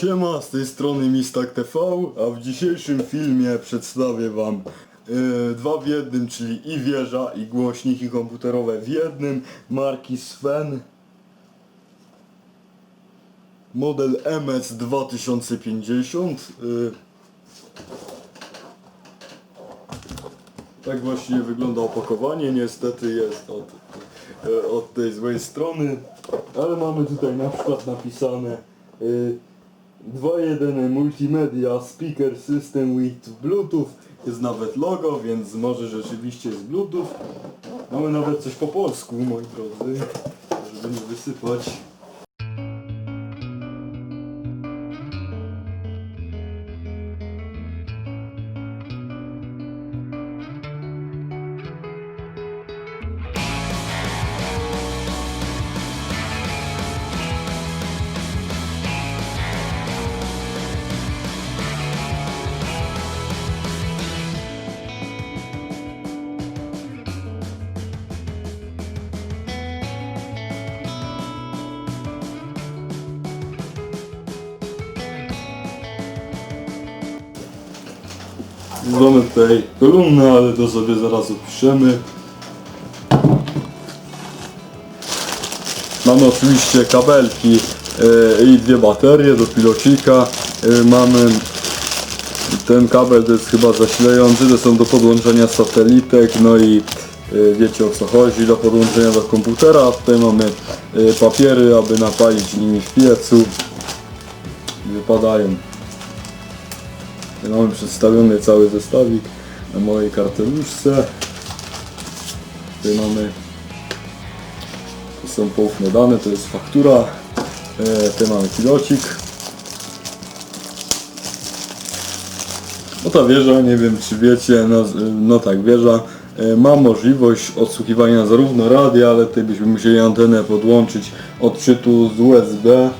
Siema, z tej strony Mistak TV, a w dzisiejszym filmie przedstawię wam e, dwa w jednym, czyli i wieża, i głośniki komputerowe w jednym, marki Sven. Model MS 2050. e, Tak właśnie wygląda opakowanie, niestety jest od, e, od tej złej strony, ale mamy tutaj na przykład napisane y, 2.1 Multimedia Speaker System with Bluetooth, jest nawet logo, więc może rzeczywiście jest Bluetooth. Mamy nawet coś po polsku, moi drodzy, żeby nie wysypać. Mamy tutaj kolumnę, ale to sobie zaraz opiszemy. Mamy oczywiście kabelki e, i dwie baterie do pilocika. E, mamy ten kabel to jest chyba zasilający, to są do podłączenia satelitek, no i e, wiecie o co chodzi, do podłączenia do komputera. Tutaj mamy papiery, aby napalić nimi w piecu. Wypadają. Mamy przedstawiony cały zestawik na mojej karteluszce. Tutaj mamy to są poufne dane, to jest faktura. E, tutaj mamy pilocik. No ta wieża, nie wiem czy wiecie, no, no tak, wieża e, ma możliwość odsłuchiwania zarówno radia, ale tutaj byśmy musieli antenę podłączyć odczytu z USB.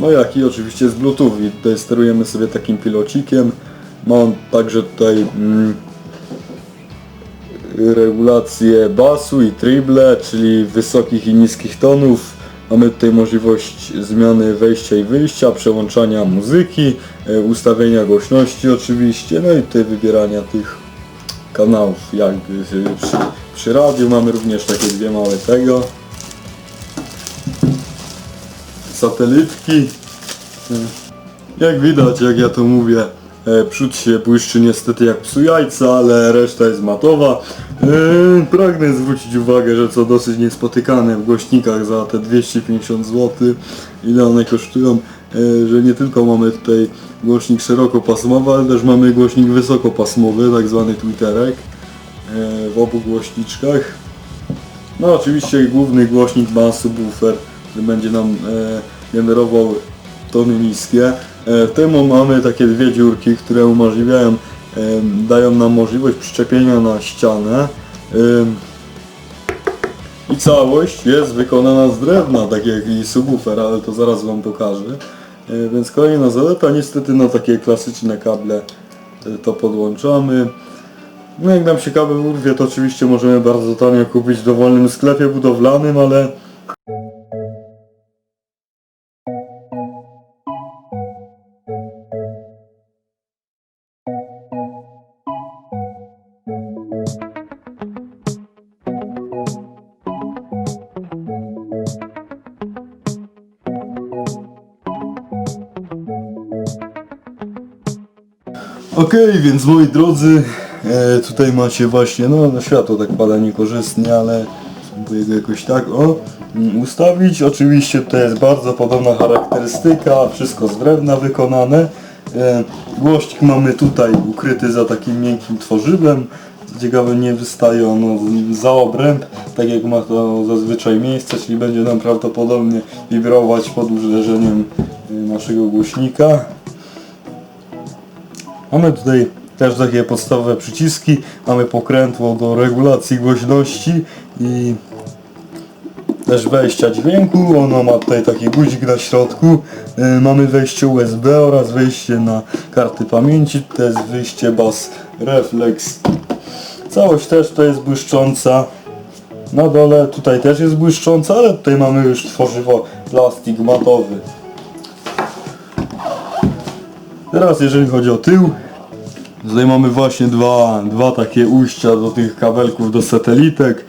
No jak i oczywiście z Bluetooth i tutaj sterujemy sobie takim pilocikiem. Ma on także tutaj mm, regulację basu i triple, czyli wysokich i niskich tonów. Mamy tutaj możliwość zmiany wejścia i wyjścia, przełączania muzyki, e, ustawienia głośności oczywiście, no i tutaj wybierania tych kanałów jakby przy, przy radiu mamy również takie dwie małe tego satelitki jak widać, jak ja to mówię, e, przód się błyszczy niestety jak psu jajca, ale reszta jest matowa. E, pragnę zwrócić uwagę, że co dosyć niespotykane w głośnikach za te 250 zł, ile one kosztują, e, że nie tylko mamy tutaj głośnik szerokopasmowy, ale też mamy głośnik wysokopasmowy, tak zwany twitterek w obu głośniczkach. No oczywiście główny głośnik ma subwoofer, będzie nam e, generował tony niskie. E, tym mamy takie dwie dziurki, które umożliwiają, e, dają nam możliwość przyczepienia na ścianę. I całość jest wykonana z drewna, tak jak i subwoofer, ale to zaraz Wam pokażę. Więc kolejna zaleta, niestety na takie klasyczne kable to podłączamy. No jak nam się kabel urwie, to oczywiście możemy bardzo tanio kupić w dowolnym sklepie budowlanym, ale Okej, więc moi drodzy, e, tutaj macie właśnie, no światło tak pada niekorzystnie, ale spróbuję go jakoś tak, o, mm, ustawić. Oczywiście to jest bardzo podobna charakterystyka, wszystko z drewna wykonane. E, głośnik mamy tutaj ukryty za takim miękkim tworzywem. Ciekawe nie wystaje ono za obręb, tak jak ma to zazwyczaj miejsce, czyli będzie nam prawdopodobnie wibrować pod uderzeniem e, naszego głośnika. Mamy tutaj też takie podstawowe przyciski. Mamy pokrętło do regulacji głośności i też wejścia dźwięku. Ono ma tutaj taki guzik na środku. Yy, Mamy wejście USB oraz wejście na karty pamięci. To jest wyjście Bass Reflex. Całość też to jest błyszcząca. Na dole tutaj też jest błyszcząca, ale tutaj mamy już tworzywo plastik matowy. Teraz jeżeli chodzi o tył, tutaj mamy właśnie dwa, dwa takie ujścia do tych kabelków do satelitek.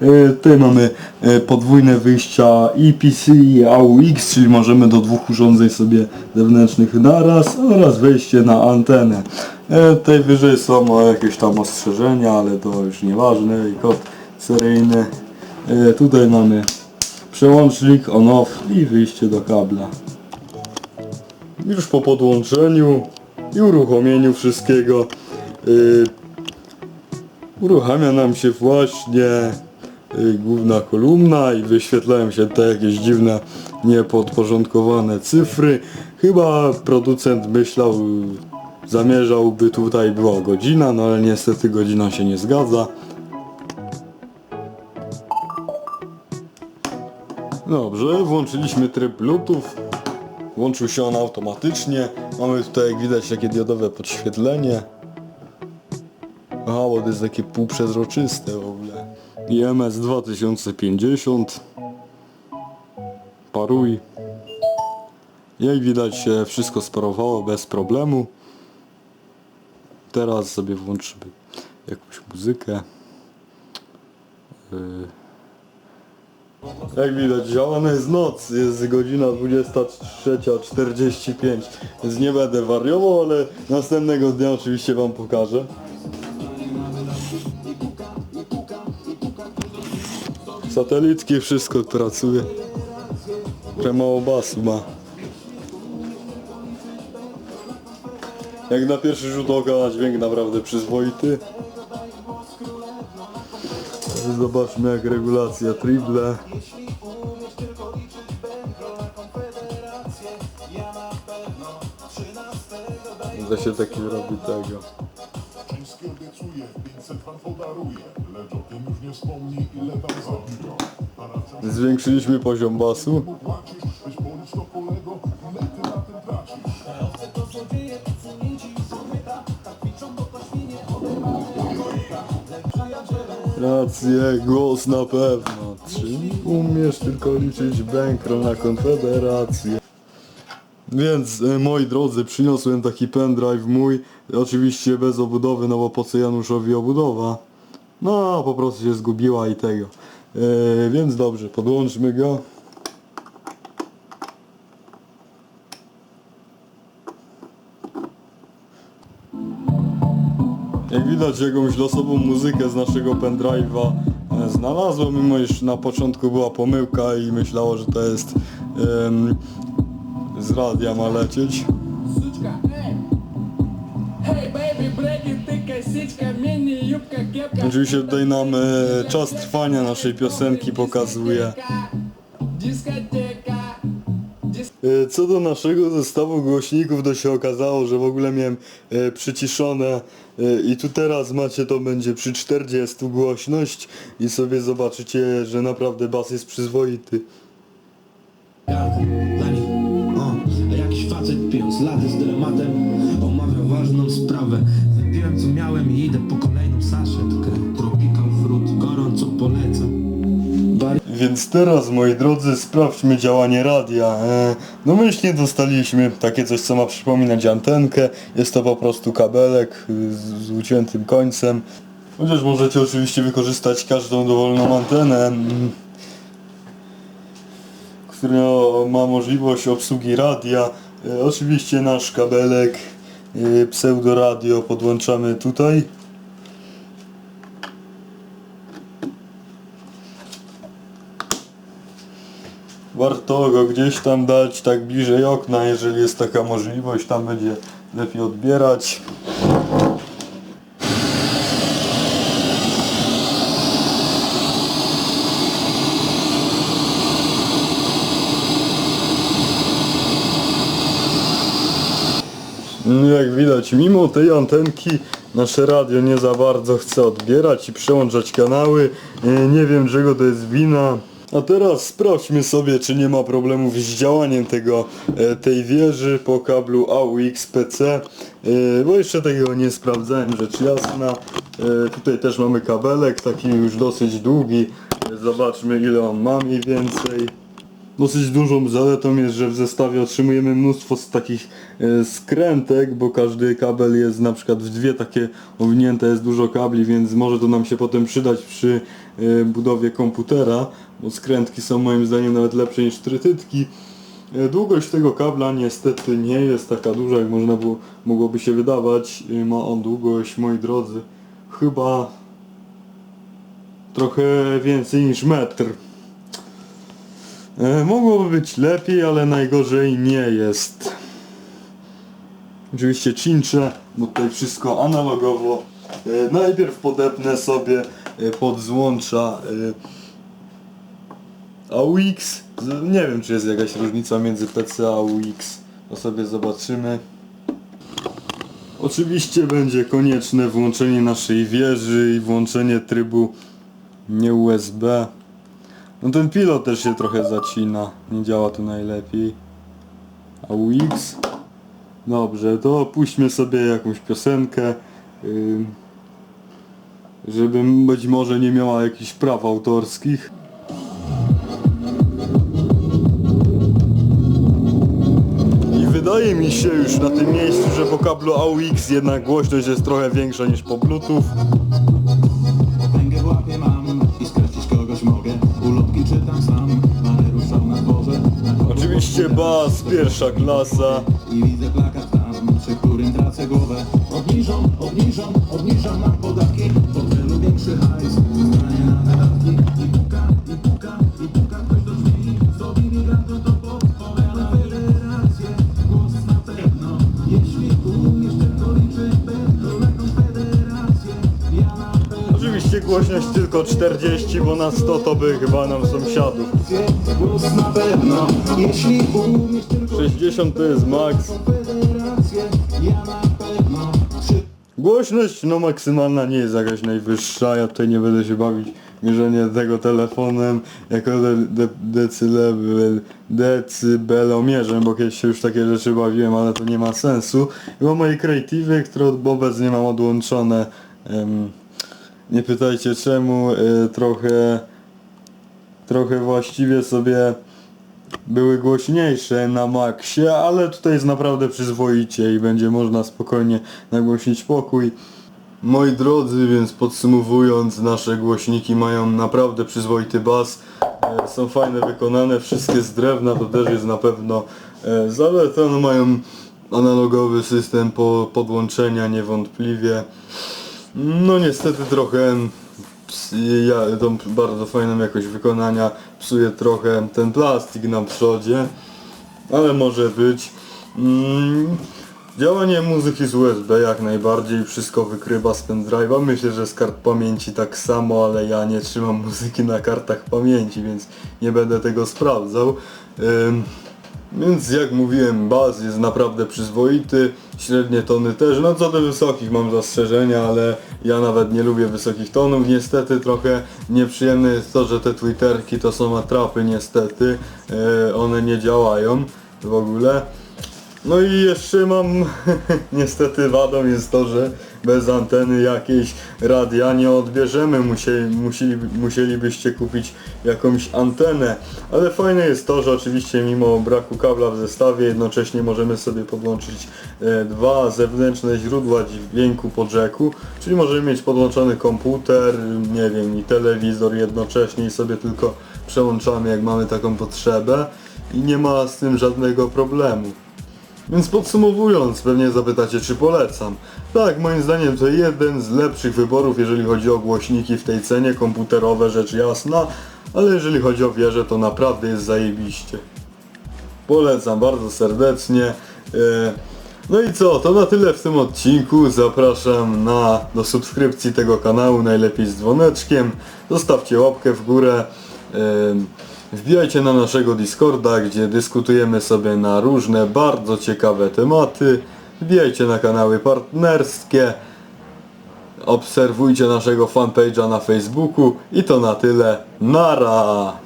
E, Tutaj mamy e, podwójne wyjścia EPC i AUX, czyli możemy do dwóch urządzeń sobie zewnętrznych naraz oraz wejście na antenę. E, Tutaj wyżej są jakieś tam ostrzeżenia, ale to już nieważne i kod seryjny. Tutaj mamy przełącznik on-off i wyjście do kabla. Już po podłączeniu i uruchomieniu wszystkiego yy, uruchamia nam się właśnie yy, główna kolumna i wyświetlają się te jakieś dziwne niepodporządkowane cyfry. Chyba producent myślał, zamierzałby tutaj była godzina, no ale niestety godzina się nie zgadza. Dobrze, włączyliśmy tryb Bluetooth. Włączył się on automatycznie. Mamy tutaj jak widać takie diodowe podświetlenie. Aha, bo to jest takie półprzezroczyste w ogóle. IMS 2050. Paruj. Jak widać się wszystko sparowało bez problemu. Teraz sobie włączymy jakąś muzykę. Yy. Jak widać, działana jest noc, jest godzina 23.45, więc nie będę wariował, ale następnego dnia oczywiście wam pokażę. Satelitki, wszystko pracuje. Trochę mało basu ma. Jak na pierwszy rzut oka dźwięk naprawdę przyzwoity. Zobaczmy jak regulacja triple. Da się taki robi tego. Wszystkie obiecuje, 500 wam podaruje Lecz o tym już nie wspomni, ile tam zabiją Zwiększyliśmy poziom basu. Rację, głos na pewno. Czy umiesz tylko liczyć bankro na konfederację? Więc e, moi drodzy, przyniosłem taki pendrive mój, oczywiście bez obudowy, no bo po co Januszowi obudowa? No, po prostu się zgubiła i tego. E, więc dobrze, podłączmy go. Jak widać jakąś losową muzykę z naszego pendrive'a e, znalazłem, mimo iż na początku była pomyłka i myślało, że to jest um, z radia ma lecieć. Oczywiście tutaj nam e, czas trwania naszej piosenki pokazuje co do naszego zestawu głośników, to się okazało, że w ogóle miałem e, przyciszone. E, i tu teraz macie to będzie przy 40 głośność. I sobie zobaczycie, że naprawdę bas jest przyzwoity. Jakiś facet pijąc z dylematem Omawiał ważną sprawę. Wypiłem co miałem i idę po kolejną saszetkę. Tropical fruit, gorąco polecam Więc teraz, moi drodzy, sprawdźmy działanie radia. E, domyślnie dostaliśmy takie coś, co ma przypominać antenkę. Jest to po prostu kabelek y, z, uciętym końcem. Chociaż możecie oczywiście wykorzystać każdą dowolną antenę, mm, która ma możliwość obsługi radia. E, oczywiście nasz kabelek y, pseudoradio podłączamy tutaj. Warto go gdzieś tam dać tak bliżej okna, jeżeli jest taka możliwość, tam będzie lepiej odbierać. No Jak widać, mimo tej antenki nasze radio nie za bardzo chce odbierać i przełączać kanały. E, Nie wiem czego to jest wina. A teraz sprawdźmy sobie, czy nie ma problemów z działaniem tego, e, tej wieży po kablu AUX-PC, e, bo jeszcze tego nie sprawdzałem, rzecz jasna. E, Tutaj też mamy kabelek, taki już dosyć długi. Zobaczmy ile on ma mniej więcej. Dosyć dużą zaletą jest, że w zestawie otrzymujemy mnóstwo z takich e, skrętek, bo każdy kabel jest na przykład w dwie takie owinięte, jest dużo kabli, więc może to nam się potem przydać przy e, budowie komputera, bo skrętki są moim zdaniem nawet lepsze niż trytytki. E, Długość tego kabla niestety nie jest taka duża, jak można było, mogłoby się wydawać. Ma on długość, moi drodzy, chyba trochę więcej niż metr. E, mogłoby być lepiej, ale najgorzej nie jest. Oczywiście cinczę, bo tutaj wszystko analogowo. E, najpierw podepnę sobie e, pod złącza AUX. Nie wiem, czy jest jakaś różnica między PC a AUX. To sobie zobaczymy. Oczywiście będzie konieczne włączenie naszej wieży i włączenie trybu nie USB. No ten pilot też się trochę zacina, nie działa tu najlepiej. AUX. Dobrze, to puśćmy sobie jakąś piosenkę, ym, żeby być może nie miała jakichś praw autorskich. I wydaje mi się już na tym miejscu, że po kablu AUX jednak głośność jest trochę większa niż po Bluetooth. Oczywiście bas, pierwsza klasa. I widzę plakat tam, przy którym tracę głowę. Obniżą, obniżą, obniżą nam podatki. Hotelu większy hajs, zostanie na wydatki głośność tylko 40, bo na 100 to by chyba nam sąsiadów. Głos na pewno, jeśli umiesz tylko 60 to jest Trzy Głośność no maksymalna nie jest jakaś najwyższa, ja tutaj nie będę się bawić mierzenie tego telefonem jako de, de, decylebel, decybelomierzem, bo kiedyś się już takie rzeczy bawiłem, ale to nie ma sensu. Bo moje creative, które od obecnie mam odłączone, em, nie pytajcie czemu, e, trochę, trochę właściwie sobie były głośniejsze na maksie, ale tutaj jest naprawdę przyzwoicie i będzie można spokojnie nagłośnić pokój. Moi drodzy, więc podsumowując, nasze głośniki mają naprawdę przyzwoity bas. E, Są fajne wykonane, wszystkie z drewna, to też jest na pewno e, zaleta. No mają analogowy system po, podłączenia niewątpliwie. No niestety trochę ja, tą bardzo fajną jakość wykonania psuje trochę ten plastik na przodzie, ale może być. Mm, działanie muzyki z USB jak najbardziej, wszystko wykrywa z pendrive'a. Myślę, że z kart pamięci tak samo, ale ja nie trzymam muzyki na kartach pamięci, więc nie będę tego sprawdzał. Więc jak mówiłem, bas jest naprawdę przyzwoity, średnie tony też, no co do wysokich mam zastrzeżenia, ale ja nawet nie lubię wysokich tonów. Niestety trochę nieprzyjemne jest to, że te twitterki to są atrapy niestety, e, one nie działają w ogóle. No i jeszcze mam, niestety wadą jest to, że bez anteny jakiejś radia nie odbierzemy, musieli, musieli, musielibyście kupić jakąś antenę. Ale fajne jest to, że oczywiście mimo braku kabla w zestawie jednocześnie możemy sobie podłączyć e, dwa zewnętrzne źródła dźwięku po jacku, czyli możemy mieć podłączony komputer, nie wiem, i telewizor jednocześnie i sobie tylko przełączamy jak mamy taką potrzebę i nie ma z tym żadnego problemu. Więc podsumowując, pewnie zapytacie czy polecam. Tak, moim zdaniem to jeden z lepszych wyborów, jeżeli chodzi o głośniki w tej cenie, komputerowe rzecz jasna, ale jeżeli chodzi o wieżę, to naprawdę jest zajebiście. Polecam bardzo serdecznie. E, No i co, to na tyle w tym odcinku. Zapraszam na, do subskrypcji tego kanału, najlepiej z dzwoneczkiem. Zostawcie łapkę w górę. Wbijajcie na naszego Discorda, gdzie dyskutujemy sobie na różne bardzo ciekawe tematy. Wbijajcie na kanały partnerskie. Obserwujcie naszego fanpage'a na Facebooku i to na tyle. Nara!